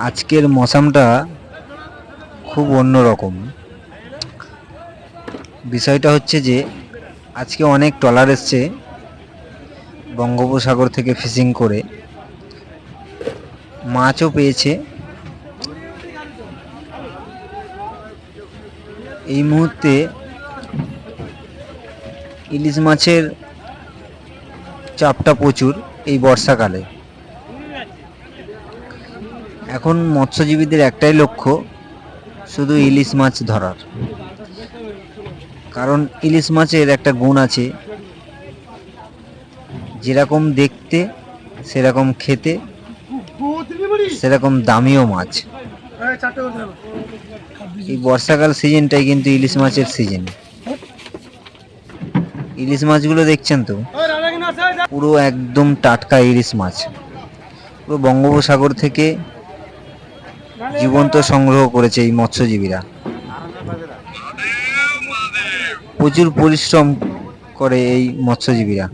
আজকের মৌসামটা খুব অন্যরকম বিষয়টা হচ্ছে যে, আজকে অনেক ট্রলার এসছে বঙ্গোপসাগর থেকে ফিশিং করে। মাছও পেয়েছে। এই মুহূর্তে ইলিশ মাছের চাপটা প্রচুর এই বর্ষাকালে। এখন মৎস্যজীবীদের একটাই লক্ষ্য, শুধু ইলিশ মাছ ধরার। কারণ ইলিশ মাছের একটা গুণ আছে, যেরকম দেখতে, সেরকম খেতে, সেরকম দামিও মাছ। এই বর্ষাকাল সিজনটাই কিন্তু ইলিশ মাছের সিজন। ইলিশ মাছগুলো দেখছেন তো? পুরো একদম টাটকা ইলিশ মাছ। বঙ্গোপসাগর থেকে জীবন্ত সংগ্রহ করেছে এই মৎস্যজীবীরা। প্রচুর পরিশ্রম করে এই মৎস্যজীবীরা।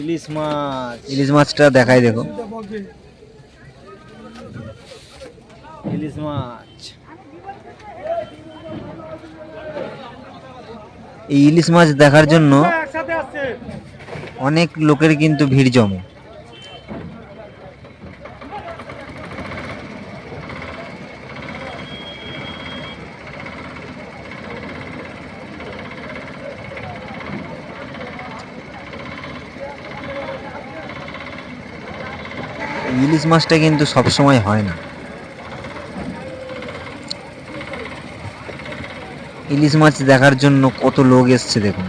ইলিশ মাছ। ইলিশ মাছটা দেখাই দেখো। ইলিশ মাছ। এই ইলিশ মাছ দেখার জন্য অনেক লোকের কিন্তু ভিড় জমে। ইলিশ মাছটা কিন্তু সবসময় হয় না। ইলিশ মাছ দেখার জন্য কত লোক এসছে দেখুন।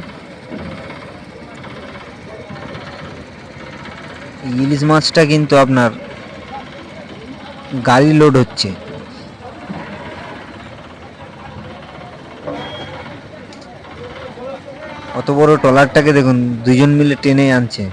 ইলিশ মাছটা কিন্তু আপনার গাড়ি লোড হচ্ছে। অত বড় ট্রলারটাকে দেখুন দুজন মিলে টেনে আনছে।